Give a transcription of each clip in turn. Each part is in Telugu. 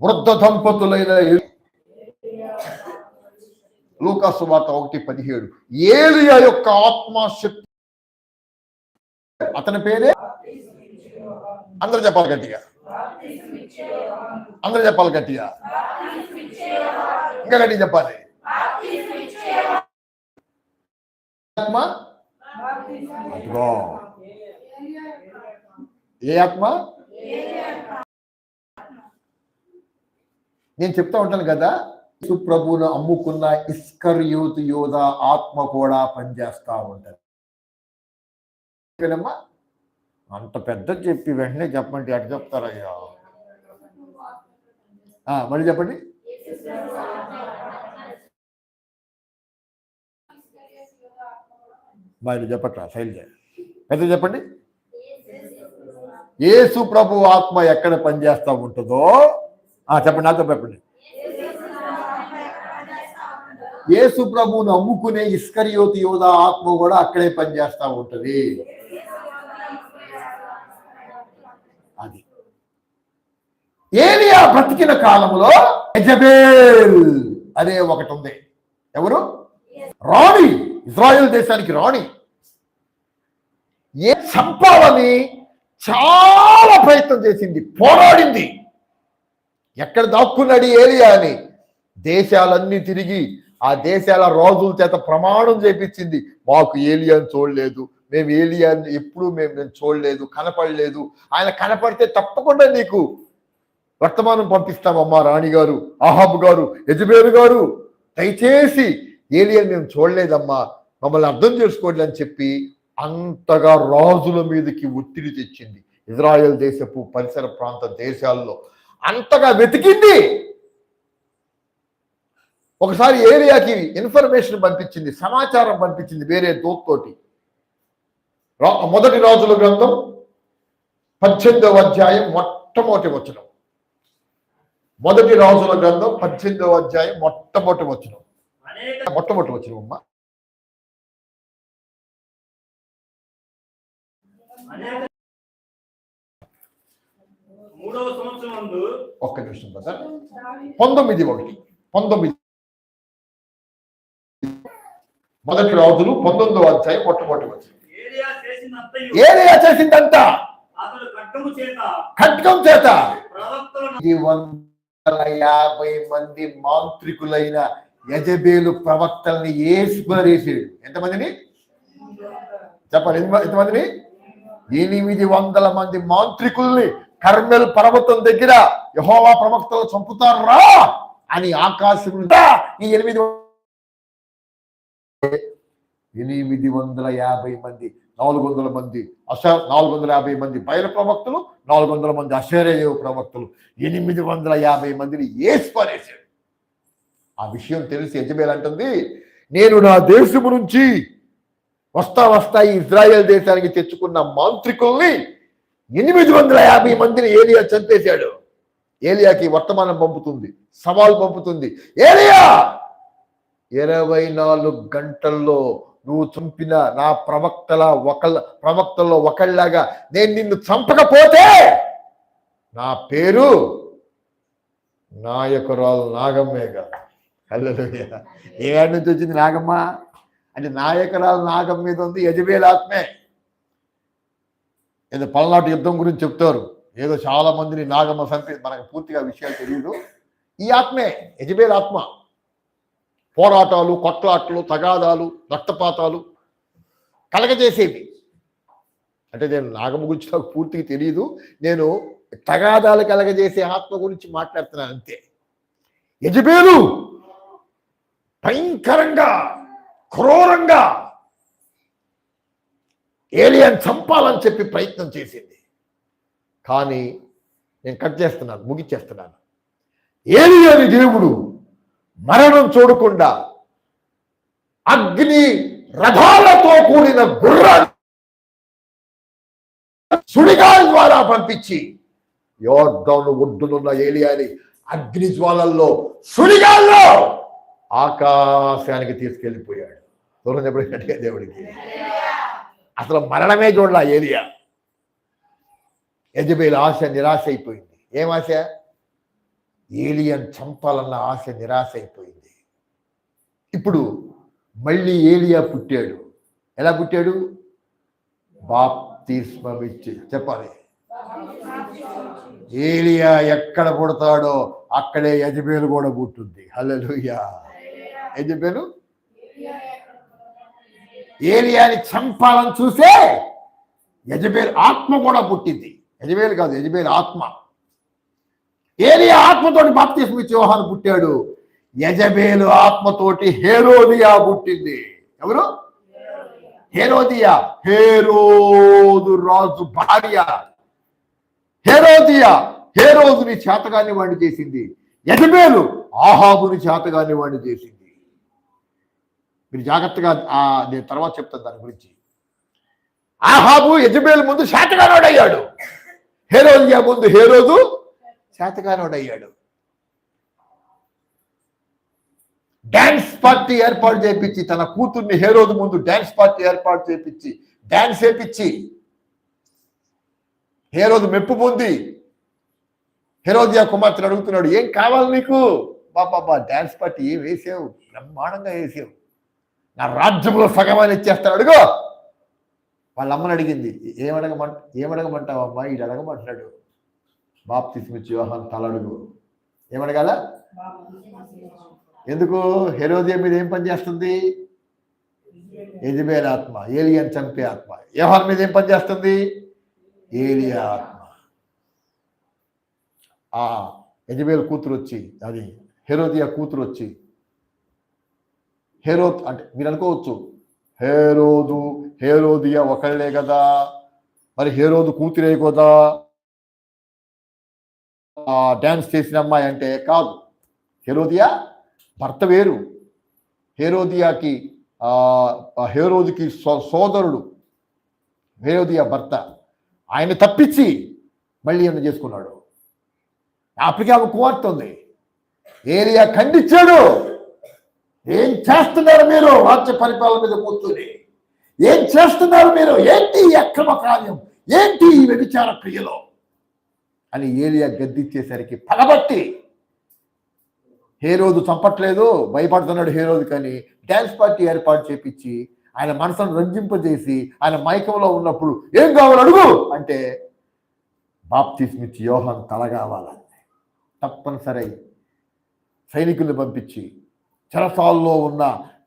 వృద్ధ దంపతులైన లూకాసు వార్త ఒకటి పదిహేడు. ఏలియా యొక్క ఆత్మశక్తి అతని పేరే? అందరు చెప్పాలి గట్టిగా. అందరు చెప్పాలి గట్టిగా. ఇంకా గట్టిగా చెప్పాలి. ఆత్మ? ఏ ఆత్మ? నేను చెప్తా ఉంటాను కదా సుప్రభును అమ్ముకున్న ఇస్కర్ యూత్ యోధ ఆత్మ కూడా పనిచేస్తూ ఉంటుంది. అంత పెద్ద చెప్పి వెంటనే చెప్పండి అటు చెప్తారయ్యా? మళ్ళీ చెప్పండి. మరి చెప్పట్లా శైలజ పెద్ద చెప్పండి. ఏసు ప్రభు ఆత్మ ఎక్కడ పనిచేస్తూ ఉంటుందో చెప్పండి నాతో చెప్పండి. యేసు ప్రభువును అమ్ముకునే ఇస్కరియోతి యోధ ఆత్మ కూడా అక్కడే పనిచేస్తూ ఉంటుంది. అది. ఏలియా బ్రతికిన కాలంలో ఎజబేల్ అనే ఒకటి ఉంది. ఎవరు? రాణి. ఇజ్రాయెల్ దేశానికి రాణి. ఏ చంపాలని చాలా ప్రయత్నం చేసింది పోరాడింది. ఎక్కడ దాక్కున్నాడు ఏలియా అని? దేశాలన్నీ తిరిగి ఆ దేశాల రాజుల చేత ప్రమాణం చేపించింది. మాకు ఏలియాని చూడలేదు. మేము ఏలియాని ఎప్పుడు మేము నేను చూడలేదు కనపడలేదు. ఆయన కనపడితే తప్పకుండా నీకు వర్తమానం పంపిస్తామమ్మా రాణి గారు అహాబ్ గారు యజబేరు గారు. దయచేసి ఏలియన్ మేము చూడలేదమ్మా. మమ్మల్ని అర్థం చేసుకోండి అని చెప్పి అంతగా రాజుల మీదకి ఒత్తిడి తెచ్చింది. ఇజ్రాయెల్ దేశపు పరిసర ప్రాంత దేశాల్లో. అంతగా వెతికింది. ఒకసారి ఏరియాకి ఇన్ఫర్మేషన్ పంపించింది సమాచారం పంపించింది వేరే దూత్తోటి మొదటి రాజుల గ్రంథం పద్దెనిమిదవ అధ్యాయం మొట్టమొదటి వచనం. మొదటి రాజుల గ్రంథం పద్దెనిమిదవ అధ్యాయం మొట్టమొదటి వచనం. అనేక మొట్టమొదటి వచనం అమ్మా. ఒక్క నిమిషం కదా. పంతొమ్మిది ఒకటి పంతొమ్మిది. మొదటి రాజులు పంతొమ్మిదవ అధ్యాయం ఏలియా చేసినంతయు ఏరియా చేసిందంతా ఖడ్గం చేత. వందల యాభై మంది మాంత్రికులైన యజబేలు ప్రవక్తల్ని ఏసుకునేసాడు ఎంతమందిని? చెప్పండి ఎంత- ఎంతమందిని? ఎనిమిది వందల మంది మాంత్రికుల్ని కర్మెల్ పర్వతం దగ్గర యహోవా ప్రవక్తలు చంపుతారా అని ఆకాశం ఈ ఎనిమిది ఎనిమిది వందల యాభై మంది నాలుగు వందల మంది అశ నాలుగు వందల యాభై మంది బయలు ప్రవక్తలు నాలుగు వందల మంది అశేరదేవ ప్రవక్తలు. ఎనిమిది వందల యాభై మందిని ఏసుపరేశాడు ఆ విషయం తెలిసి యజమేల్ అంటుంది నేను నా దేశము నుంచి వస్తా వస్తా ఇజ్రాయెల్ దేశానికి తెచ్చుకున్న మాంత్రికుల్ని ఎనిమిది వందల యాభై మందిని ఏలియా చంపేశాడు. ఏలియాకి వర్తమానం పంపుతుంది సవాల్ పంపుతుంది ఏలియా! ఇరవై నాలుగు గంటల్లో నువ్వు చంపిన నా ప్రవక్తల ఒకళ్ళ ప్రవక్తల్లో ఒకళ్ళలాగా నేను నిన్ను చంపకపోతే నా పేరు నాయకురాలు నాగమ్మే కాదు. ఏ నుంచి వచ్చింది నాగమ్మ? అంటే నాయకురాలు నాగమ్మ మీద ఉంది యజబేల్ ఆత్మే. ఏదో పల్నాటి యుద్ధం గురించి చెప్తారు. ఏదో చాలా మందిని నాగమ్మ సంపి మనకు పూర్తిగా విషయాలు తెలియదు ఈ ఆత్మే యజబేల్ ఆత్మ. పోరాటాలు కొట్లాట్లు తగాదాలు రక్తపాతాలు కలగజేసేవి. అంటే నేను నాగమ్మ గురించి నాకు పూర్తిగా తెలియదు నేను తగాదాలు కలగజేసే ఆత్మ గురించి మాట్లాడుతున్నాను అంతే. యజబేలు భయంకరంగా క్రూరంగా ఏలియన్ చంపాలని చెప్పి ప్రయత్నం చేసింది. కానీ నేను కట్ చేస్తున్నాను ముగిచ్చేస్తున్నాను. ఏలియని దేవుడు మరణం చూడకుండా అగ్ని రథాలతో కూడిన గుర్రాన్ని సుడిగాలి ద్వారా పంపించి యోర్ధను ఒడ్డునున్న ఏలియాని అగ్ని జ్వాలల్లో సుడిగాల్లో ఆకాశానికి తీసుకెళ్ళిపోయాడు దూరం చెప్పడం దేవుడికి. అసలు మరణమే చూడాల ఏలియా. యజబేల్ ఆశ నిరాశ అయిపోయింది. ఏం ఆశ? ఏలియన్ చంపాలన్న ఆశ నిరాశ అయిపోయింది. ఇప్పుడు మళ్ళీ ఏలియా పుట్టాడు. ఎలా పుట్టాడు? బాప్తిస్మం ఇచ్చి. చెప్పాలి. ఏలియా ఎక్కడ పుడతాడో అక్కడే యజబేలు కూడా పుట్టుంది. హల్లెలూయా. యజబేలు ఏలియాని చంపాలని చూసే యజబేలు ఆత్మ కూడా పుట్టింది. యజబేలు కాదు యజబేలు ఆత్మ. ఏలియా ఆత్మతోటి బాప్తిస్మ ఇచ్చి యోహాను పుట్టాడు. యజబేలు ఆత్మతోటి హేరోదియా పుట్టింది. ఎవరు? హేరోదియా. హేరోదు రాజు భార్య. హేరోదియా. హేరోదుని చేతగాని వాడిని చేసింది. యజబేలు ఆహాబుని చేతగాని వాడిని చేసింది. మీరు జాగ్రత్తగా నేను తర్వాత చెప్తాను దాని గురించి. ఆహాబు యజబేలు ముందు శాతగానోడయ్యాడు. హేరోదియా ముందు హేరోదు శాతగానోడయ్యాడు. డాన్స్ పార్టీ ఏర్పాటు చేపించి తన కూతుర్ని హేరోదు ముందు డాన్స్ పార్టీ ఏర్పాటు చేపించి డాన్స్ వేపించి హేరోదు మెప్పు పొంది హెరోదియా కుమార్తెను అడుగుతున్నాడు ఏం కావాలి నీకు? బాబా డాన్స్ పార్టీ ఏం వేసావు? బ్రహ్మాండంగా వేసావు. నా రాజ్యంలో సగమని ఇచ్చేస్తాను అడుగు. వాళ్ళ అమ్మని అడిగింది ఏమడగమంట ఏమడగమంటావు అమ్మా? ఈడు అడగమంటున్నాడు. బాప్తిస్మిచ్చి యోహాన్ తలడుగు ఏమడగాల ఎందుకు? హెరోదియా మీద ఏం పని చేస్తుంది? యజబేల్ ఆత్మ ఏలియన్ చంపే ఆత్మ. యోహాన్ మీద ఏం పని చేస్తుంది? ఏలియా ఆత్మ. ఆ యజబేల్ కూతురు వచ్చి అది హెరోదియా కూతురు వచ్చి హేరోద్ అంటే మీరు అనుకోవచ్చు హేరోదు హేరోదియా ఒకళ్ళే కదా మరి హేరోదు కూతురే కదా డ్యాన్స్ చేసిన అమ్మాయి అంటే కాదు. హేరోదియా భర్త వేరు. హేరోదియాకి ఆ హేరోదికి సో- సోదరుడు హేరోదియా భర్త. ఆయన తప్పించి మళ్ళీ ఏమైనా చేసుకున్నాడు. అప్పటికే కుమార్తె ఉంది. ఏరియా ఖండించాడు ఏం చేస్తున్నారు మీరు? రాజ్య పరిపాలన మీద కూర్చుని. ఏం చేస్తున్నారు మీరు? ఏంటి ఈ అక్రమ కార్యం? ఏంటి ఈ వ్యభిచార క్రియలో? అని ఏలియా గద్దిచ్చేసరికి పగబట్టి హేరోదు చంపట్లేదు భయపడుతున్నాడు హేరోదు కానీ డ్యాన్స్ పార్టీ ఏర్పాటు చేపించి ఆయన మనసును రంజింపజేసి ఆయన మైకంలో ఉన్నప్పుడు ఏం కావాలి అడుగు అంటే బాప్తిస్మిచ్చి యోహన్ తల కావాలని తప్పనిసరి సైనికుల్ని పంపించి చెరసాల్లో ఉన్న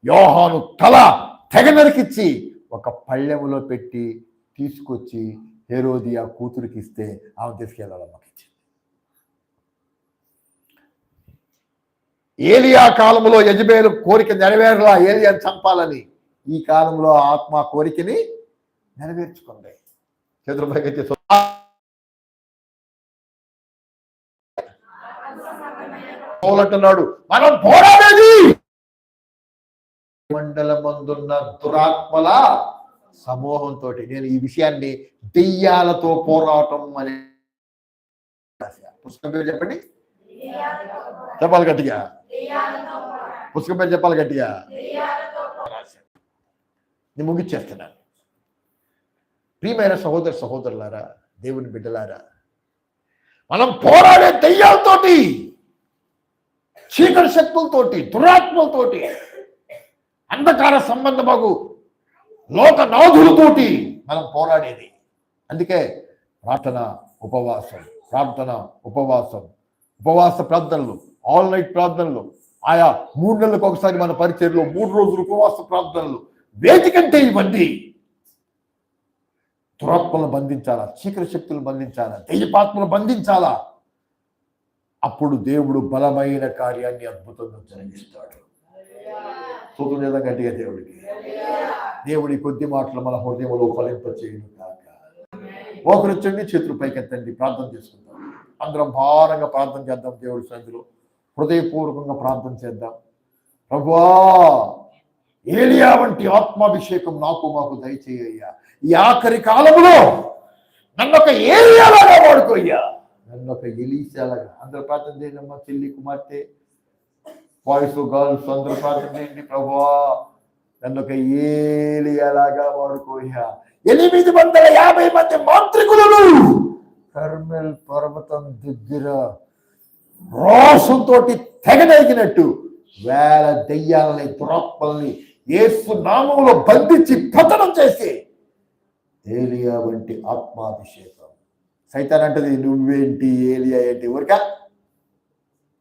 యోహాను తల తెగ నరికిచ్చి ఒక పళ్ళెములో పెట్టి తీసుకొచ్చి హేరోదియా కూతురికి ఇస్తే ఆమె తీసుకెళ్ళాలమ్మకి ఇచ్చింది. ఏలియా కాలంలో యజబేలు కోరిక నెరవేరలా ఏలియాని చంపాలని ఈ కాలంలో ఆత్మ కోరికని నెరవేర్చుకుంది. చంద్రబాబు చేతులు పోలంటున్నాడు. మనం పోరాడేది! మండలమందున్న దురాత్మల సమూహంతో నేను ఈ విషయాన్ని దెయ్యాలతో పోరాటం అనే పుస్తకం పేరు చెప్పండి. చెప్పాలి గట్టిగా. పుస్తకం పేరు చెప్పాలి గట్టిగా. నేను ముగించేస్తున్నాను. ప్రియమైన సహోదర సహోదరులారా దేవుని బిడ్డలారా మనం పోరాడే దెయ్యాలతోటి చీకటి శక్తులతోటి దురాత్మలతోటి అంధకార సంబంధమగు లోక నాధులతోటి మనం పోరాడేది. అందుకే ప్రార్థన ఉపవాసం ప్రార్థన ఉపవాసం ఉపవాస ప్రార్థనలు ఆల్ నైట్ ప్రార్థనలు ఆయా మూడు నెలలకు ఒకసారి మన పరిచయలో మూడు రోజులు ఉపవాస ప్రార్థనలు వేటికంటే ఇవన్నీ దురాత్మలను బంధించాలా? చీకటి శక్తులు బంధించాలా? దెయ్యపాత్మలు బంధించాలా? అప్పుడు దేవుడు బలమైన కార్యాన్ని అద్భుతంగా జరిగిస్తాడు. చూద్దాం లేదా గట్టిగా దేవుడికి. దేవుడి కొద్ది మాటలు మన హృదయంలో ఫలింప చేయను కాక ఒకరిచ్చండి చేతులు పైకెత్తండి ప్రార్థన చేసుకుందాం. అందరం భారంగా ప్రార్థన చేద్దాం దేవుడి సన్నిధిలో. హృదయపూర్వకంగా ప్రార్థన చేద్దాం. ప్రభువా ఏలియా వంటి ఆత్మాభిషేకం నాకు మాకు దయచేయ్యా ఈ ఆఖరి కాలంలో నన్ను ఒక ఏలియాలాగా వాడుకోయ్యా. నన్ను ఒక ఎలీసాలాగా అందరూ ప్రార్థన చేయండి చెల్లి కుమార్తె బాయ్స్ గర్ల్స్ అందరూ ప్రార్థన చేయండి ప్రభువా నన్ను ఒక ఏలియాలాగా వాడుకోయా ఎనిమిది వందల యాభై మంది మాంత్రికులను కర్మెల్ పర్వతం దగ్గర రోషంతో తెగనెగినట్టు వేల దెయ్యాలని దురాత్మల్ని ఏసు నామంలో బంధించి పతనం చేసి ఏలియా వంటి ఆత్మాభిషేకం. సైతాన్ అంటది నువ్వేంటి ఏలియా ఏంటి ఊరిక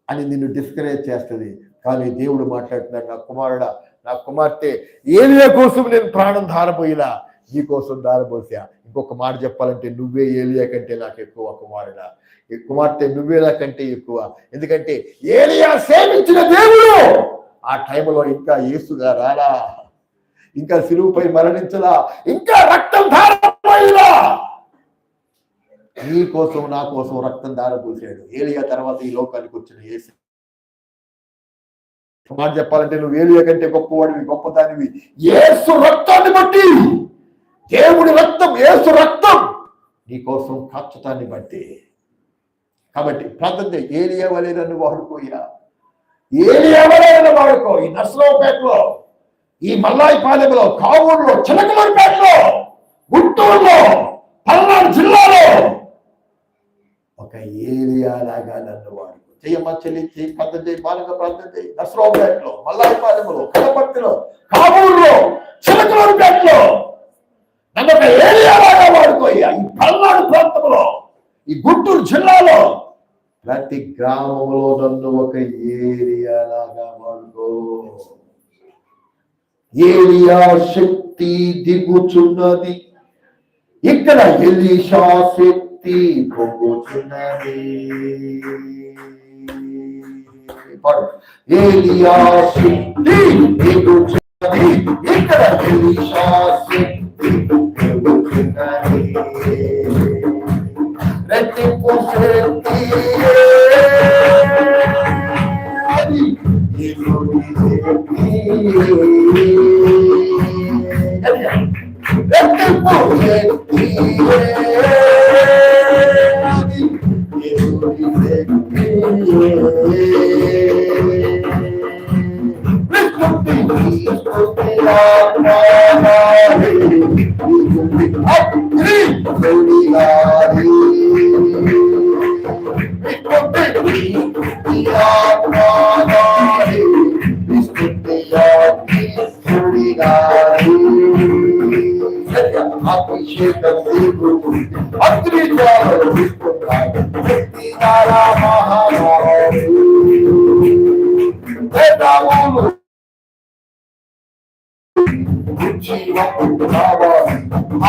అని నిన్ను డిస్కరేజ్ చేస్తుంది. కానీ దేవుడు మాట్లాడుతున్నాడు నా కుమారుడా నా కుమార్తె ఏలియా కోసం నేను ప్రాణం ధారపోయిలా నీ కోసం ధారపోసా. ఇంకొక మాట చెప్పాలంటే నువ్వే ఏలియా కంటే నాకు ఎక్కువ కుమారుడా. ఈ కుమార్తె నువ్వే నాకంటే ఎక్కువ. ఎందుకంటే ఏలియా సేవించిన దేవుడు ఆ టైంలో ఇంకా యేసుగా రాలా ఇంకా సిలువుపై మరణించలా. ఇంకా రక్తం ధారపోయిలా నీ కోసం నా కోసం రక్తం దారపోసాడు ఏలియా తర్వాత ఈ లోకానికి వచ్చిన ఏసు మాట చెప్పాలంటే నువ్వు ఏలియా కంటే గొప్పవాడివి గొప్పదానివి. ఏసు రక్తాన్ని బట్టి దేవుడి రక్తం ఏసు రక్తం నీ కోసం ఖచ్చితాన్ని బట్టి. కాబట్టి ప్రార్థన ఏలియా వలె నన్ను వాడుకోయా ఏలియా వలె నన్ను వాడుకో. ఈ నర్సరావుపేటలో ఈ మల్లాయిపాలెంలో కావూరులో చిలకలూరుపేటలో గుంటూరులో పల్నాడు జిల్లా ఒక ఏలియా లాగా నన్ను వాడుకో. చెయ్యమ్మ చెల్లి చెయ్యి ప్రార్థన చేయి బాలంగా ప్రార్థన చేయి నర్సరావుపేటలో మల్లాయిపాలెంలో కడపర్తిలో కావూరులో చిలకలూరుపేటలో నన్ను ఒక ఏలియాలాగా వాడుకోయ్యా ఈ పల్నాడు ప్రాంతంలో ఈ గుంటూరు జిల్లాలో ప్రతి గ్రామంలో నన్ను ఒక ఏరియాలాగా వాడుకో. ఏలియా శక్తి దిగుచున్నది. ఇక్కడ ఎలిషా శక్తి పొంగుచున్నది పాడు. ఏలియా శక్తి దిగుచున్నది ఇక్కడ ఎలీషా శక్తి పొంగుచున్నది రెట్టింపు శక్తి అది దేవుని శక్తి రెట్టింపు అగ్ని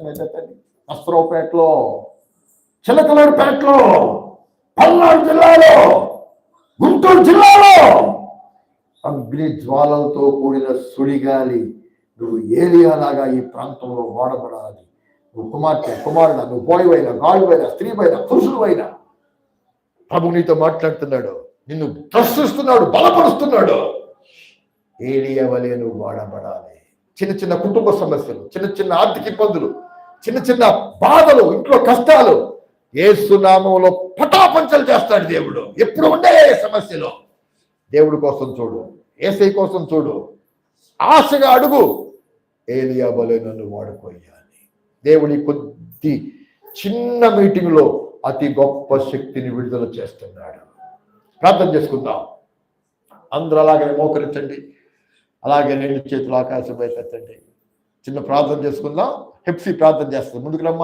రెండు చేతులు ఆకాశం చిలకలూరుపేటలో పల్నాడు జిల్లాలో గుంటూరు జిల్లాలో అగ్ని జ్వాలలతో కూడిన సుడిగాలి. నువ్వు ఏలియాలాగా ఈ ప్రాంతంలో వాడబడాలి. నువ్వు కుమార్తె కుమారుడు నువ్వు పోయివైనా గాడివైనా స్త్రీవైనా పురుషుడువైనా. ప్రభు నీతో మాట్లాడుతున్నాడు. నిన్ను ప్రశ్నిస్తున్నాడు బలపరుస్తున్నాడు. ఏలియా వలె నువ్వు వాడబడాలి. చిన్న చిన్న కుటుంబ సమస్యలు చిన్న చిన్న ఆర్థిక ఇబ్బందులు చిన్న చిన్న బాధలు ఇంట్లో కష్టాలు. ఏసునామంలో పటాపంచలు చేస్తాడు దేవుడు. ఎప్పుడు ఉండే సమస్యలు? దేవుడి కోసం చూడు. ఏసై కోసం చూడు. ఆశగా అడుగు. ఏలియా బలే నన్ను వాడుకోయాలి దేవుడి కొద్ది చిన్న మీటింగ్లో అతి గొప్ప శక్తిని విడుదల చేస్తున్నాడు. ప్రార్థన చేసుకుందాం. అందరూ అలాగే మోకరించండి. అలాగే రెండు చేతులు ఆకాశం ఎత్తండి చిన్న ప్రార్థన చేసుకుందాం. హెప్సీ ప్రార్థన చేస్తుంది. ముందుకు రమ్మ.